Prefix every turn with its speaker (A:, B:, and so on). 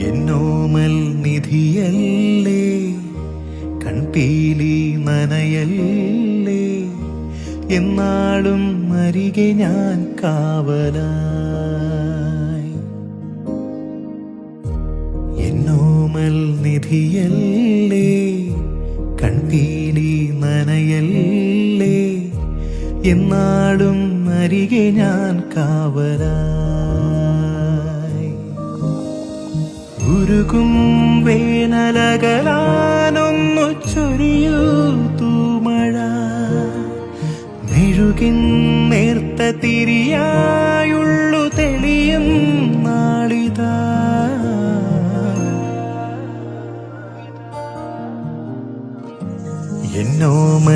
A: എന്നോമൽ നിധിയല്ലേ? കൺപീലി നനയല്ലേ? എന്നാളും അരികെ ഞാൻ കാവലായി. എന്നോമൽ നിധിയല്ലേ? കൺപീലി നനയല്ലേ? എന്നാളും അരികെ ഞാൻ കാവലായി. ഉരുകും വേനലകലാനൊന്നു ചൊരിയൂ തൂമഴ. മെഴുകിൻ നേർത്ത തിരിയായുള്ളു തെളിയും നാളിതാ. എന്നോമ